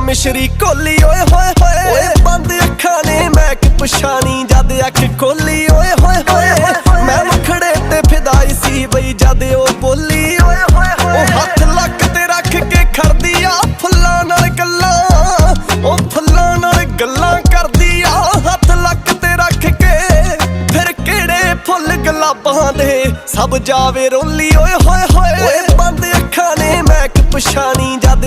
ਮਿਸ਼ਰੀ ਕੋਲੀ ਓਏ ਹੋਏ ਹੋਏ। ਓਏ। ਬੰਦ ਅੱਖਾਂ ਨੇ ਮੈਂ ਕਿ ਪਛਾਣੀ ਜਦ ਅੱਖ ਖੋਲੀ ਓਏ ਹੋਏ ਹੋਏ। ਮੈਂ ਮਖੜੇ ਤੇ ਫਿਦਾਈ ਸੀ ਬਈ ਜਦ ਉਹ ਬੋਲੀ ਓਏ ਹੋਏ ਹੋਏ। ਉਹ ਹੱਥ ਲੱਕ ਤੇ ਰੱਖ ਕੇ ਖੜਦੀ ਆ ਫੁੱਲਾਂ ਨਾਲ ਗੱਲਾਂ। ਉਹ ਫੁੱਲਾਂ ਨਾਲ ਗੱਲਾਂ ਕਰਦੀ ਆ ਹੱਥ ਲੱਕ ਤੇ ਰੱਖ ਕੇ। ਫਿਰ ਕਿਹੜੇ ਫੁੱਲ ਗੁਲਾਬਾਂ ਦੇ? ਸਭ ਜਾਵੇ ਰੋਲੀ ਓਏ ਹੋਏ ਹੋਏ।